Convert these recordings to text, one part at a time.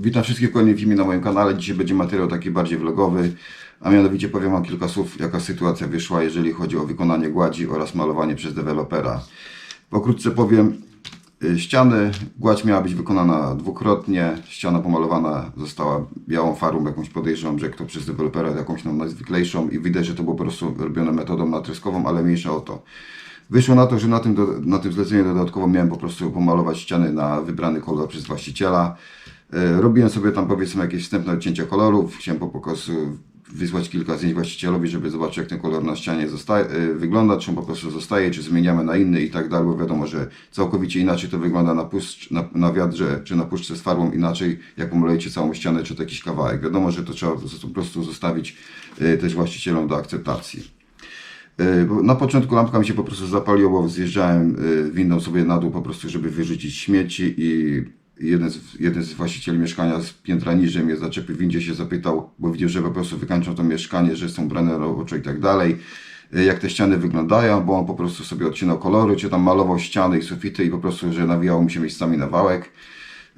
Witam wszystkich w kolejnym filmie na moim kanale. Dzisiaj będzie materiał taki bardziej vlogowy, a mianowicie powiem Wam kilka słów, jaka sytuacja wyszła, jeżeli chodzi o wykonanie gładzi oraz malowanie przez dewelopera. Pokrótce powiem, y, ściany, gładź miała być wykonana dwukrotnie, ściana pomalowana została białą farbą, jakąś podejrzewam, że kto przez dewelopera jakąś tam najzwyklejszą i widać, że to było po prostu robione metodą natreskową, ale mniejsza o to. Wyszło na to, że na tym, na tym zleceniu dodatkowo miałem po prostu pomalować ściany na wybrany kolor przez właściciela. E, Robiłem sobie tam powiedzmy jakieś wstępne odcięcia kolorów. Chciałem po prostu wysłać kilka zdjęć właścicielowi, żeby zobaczyć jak ten kolor na ścianie zostaje, e, wygląda, czy on po prostu zostaje, czy zmieniamy na inny i tak dalej, bo wiadomo, że całkowicie inaczej to wygląda na, puszcz, na, na wiadrze, czy na puszce z farbą inaczej, jak pomalujecie całą ścianę, czy to jakiś kawałek. Wiadomo, że to trzeba po prostu zostawić e, też właścicielom do akceptacji. Na początku lampka mi się po prostu zapaliła, bo zjeżdżałem windą sobie na dół po prostu, żeby wyrzucić śmieci i jeden z, jeden z właścicieli mieszkania z piętra niżej mnie zaczepił w windzie, się zapytał, bo widział, że po prostu wykańczą to mieszkanie, że są brane roboczo i tak dalej, e, jak te ściany wyglądają, bo on po prostu sobie odcinał kolory, czy tam malował ściany i sufity i po prostu, że nawijało mu się miejscami na wałek.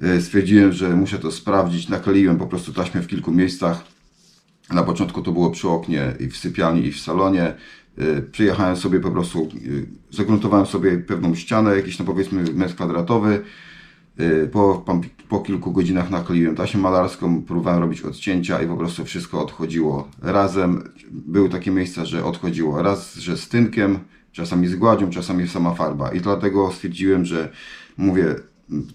E, stwierdziłem, że muszę to sprawdzić, nakleiłem po prostu taśmę w kilku miejscach. Na początku to było przy oknie i w sypialni i w salonie. E, przyjechałem sobie po prostu, zagruntowałem sobie pewną ścianę, jakiś no powiedzmy metr kwadratowy Y, Po, po, kilku godzinach nakleiłem taśmę malarską, próbowałem robić odcięcia i po prostu wszystko odchodziło razem. Były takie miejsca, że odchodziło raz, że z tynkiem, czasami z gładzią, czasami sama farba. I dlatego stwierdziłem, że mówię,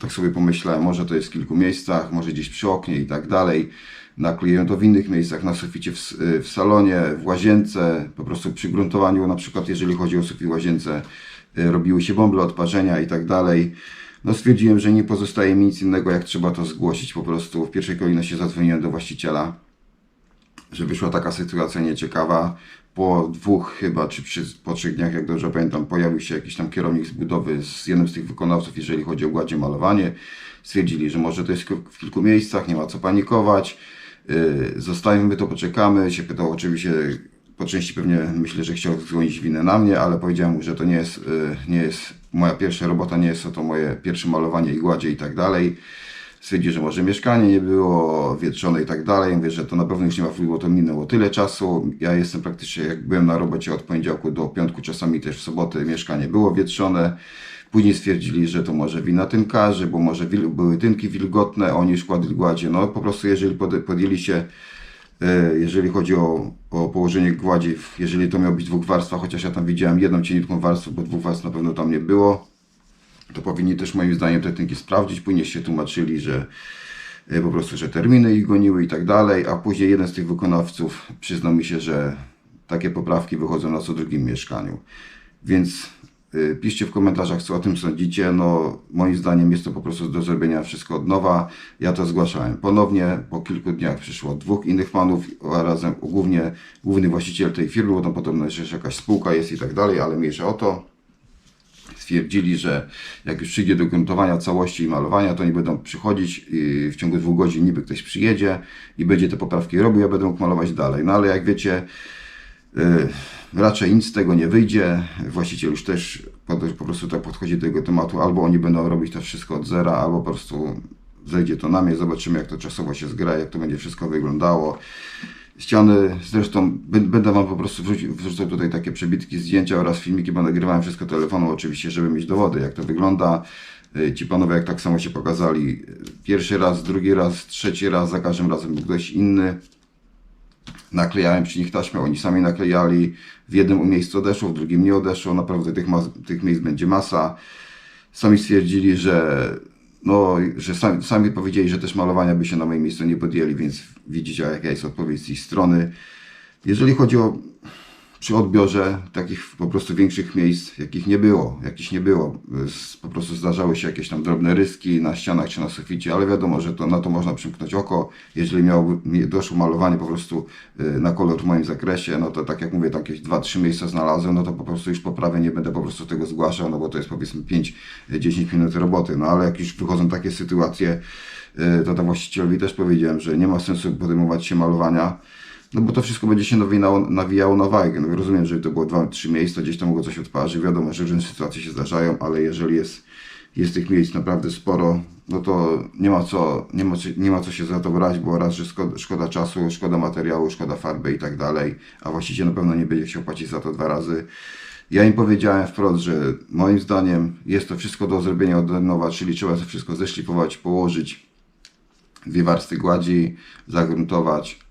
tak sobie pomyślałem, może to jest w kilku miejscach, może gdzieś przy oknie i tak dalej. Nakleiłem to w innych miejscach, na suficie w, s- w salonie, w łazience, po prostu przy gruntowaniu, na przykład jeżeli chodzi o sufit łazience, y, robiły się bąble odparzenia i tak dalej. No stwierdziłem, że nie pozostaje mi nic innego, jak trzeba to zgłosić. Po prostu w pierwszej kolejności zadzwoniłem do właściciela, że wyszła taka sytuacja nieciekawa. Po dwóch chyba, czy przy, po trzech dniach, jak dobrze pamiętam, pojawił się jakiś tam kierownik z budowy z jednym z tych wykonawców, jeżeli chodzi o gładzie malowanie. Stwierdzili, że może to jest w kilku miejscach, nie ma co panikować. Yy, zostawimy to, poczekamy. Się pytał oczywiście, po części pewnie myślę, że chciał zgłosić winę na mnie, ale powiedziałem mu, że to nie jest, yy, nie jest moja pierwsza robota, nie jest to, moje pierwsze malowanie i gładzie i tak dalej stwierdzi, że może mieszkanie nie było wietrzone i tak dalej. Mówię, że to na pewno już nie ma wpływu, to minęło tyle czasu. Ja jestem praktycznie, jak byłem na robocie od poniedziałku do piątku, czasami też w soboty mieszkanie było wietrzone. Później stwierdzili, że to może wina tynkarzy, bo może wil- były tynki wilgotne, oni kładli gładzie. No po prostu jeżeli pod, podjęli się jeżeli chodzi o, o położenie gładzi, jeżeli to miało być dwóch warstwach, chociaż ja tam widziałem jedną cieniutką warstwę, bo dwóch warstw na pewno tam nie było, to powinni też moim zdaniem te tynki sprawdzić. Później się tłumaczyli, że e, po prostu, że terminy ich goniły i tak dalej, a później jeden z tych wykonawców przyznał mi się, że takie poprawki wychodzą na co drugim mieszkaniu. Więc piszcie w komentarzach, co o tym sądzicie. No, moim zdaniem jest to po prostu do zrobienia wszystko od nowa. Ja to zgłaszałem ponownie. Po kilku dniach przyszło dwóch innych panów, a razem głównie główny właściciel tej firmy, bo tam podobno jeszcze jakaś spółka jest i tak dalej, ale mniejsza o to stwierdzili, że jak już przyjdzie do gruntowania całości i malowania, to oni będą przychodzić i w ciągu dwóch godzin niby ktoś przyjedzie i będzie te poprawki robił, ja będę mógł malować dalej. No ale jak wiecie, y, raczej nic z tego nie wyjdzie. Właściciel już też po, prostu tak podchodzi do tego tematu, albo oni będą robić to wszystko od zera, albo po prostu zejdzie to na mnie, zobaczymy jak to czasowo się zgra, jak to będzie wszystko wyglądało. Ściany, zresztą bę- będę Wam po prostu wrzucał tutaj takie przebitki, zdjęcia oraz filmiki, bo nagrywałem wszystko telefonem oczywiście, żeby mieć dowody, jak to wygląda. Y, Ci panowie jak tak samo się pokazali y, pierwszy raz, drugi raz, trzeci raz, za każdym razem był ktoś inny. Naklejałem przy nich taśmę, oni sami naklejali. W jednym miejscu odeszło, w drugim nie odeszło. Naprawdę tych, tych miejsc będzie masa. Sami stwierdzili, że no, że sami, sami powiedzieli, że też malowania by się na moim miejscu nie podjęli, więc widzicie jaka jest odpowiedź z ich strony. Jeżeli chodzi o przy odbiorze takich po prostu większych miejsc, jakich nie było, jakich nie było. Po prostu zdarzały się jakieś tam drobne ryski na ścianach czy na suficie, ale wiadomo, że to, na to można przymknąć oko. Jeżeli miałoby, mi- doszło malowanie po prostu y, na kolor w moim zakresie, no to tak jak mówię, takie 2-3 miejsca znalazłem, no to po prostu już poprawię, nie będę po prostu tego zgłaszał, no bo to jest powiedzmy 5-10 minut roboty. No ale jak już wychodzą takie sytuacje, y, to tam właścicielowi też powiedziałem, że nie ma sensu podejmować się malowania. No bo to wszystko będzie się nawinało, nawijało na wajgę. No rozumiem, że to było dwa, trzy miejsca, gdzieś tam mogło coś odparzy. Wiadomo, że różne sytuacje się zdarzają, ale jeżeli jest jest tych miejsc naprawdę sporo, no to nie ma co, nie ma, nie ma co się za to brać, bo raz, że szkoda, szkoda czasu, szkoda materiału, szkoda farby i tak dalej, a właściciel na pewno nie będzie chciał płacić za to dwa razy. Ja im powiedziałem wprost, że moim zdaniem jest to wszystko do zrobienia od nowa, czyli trzeba to wszystko zeszlifować, położyć, dwie warstwy gładzi, zagruntować,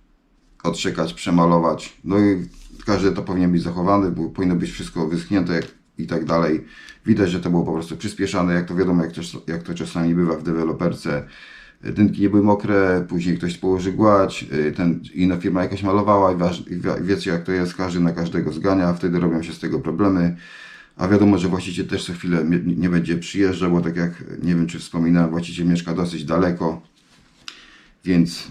odszekać, przemalować. No i każdy to powinien być zachowany, bo powinno być wszystko wyschnięte i tak dalej. Widać, że to było po prostu przyspieszane, jak to wiadomo, jak, też, jak to czasami bywa w deweloperce. Dynki nie były mokre, później ktoś położy gładź, ten, inna firma jakaś malowała i, waż, i wi- wiecie jak to jest, każdy na każdego zgania, a wtedy robią się z tego problemy. A wiadomo, że właściciel też co chwilę nie będzie przyjeżdżał, bo tak jak nie wiem czy wspominałem, właściciel mieszka dosyć daleko, więc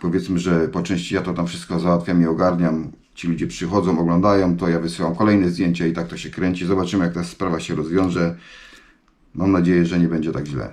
powiedzmy, że po części ja to tam wszystko załatwiam i ogarniam. Ci ludzie przychodzą, oglądają to, ja wysyłam kolejne zdjęcia i tak to się kręci. Zobaczymy, jak ta sprawa się rozwiąże. Mam nadzieję, że nie będzie tak źle.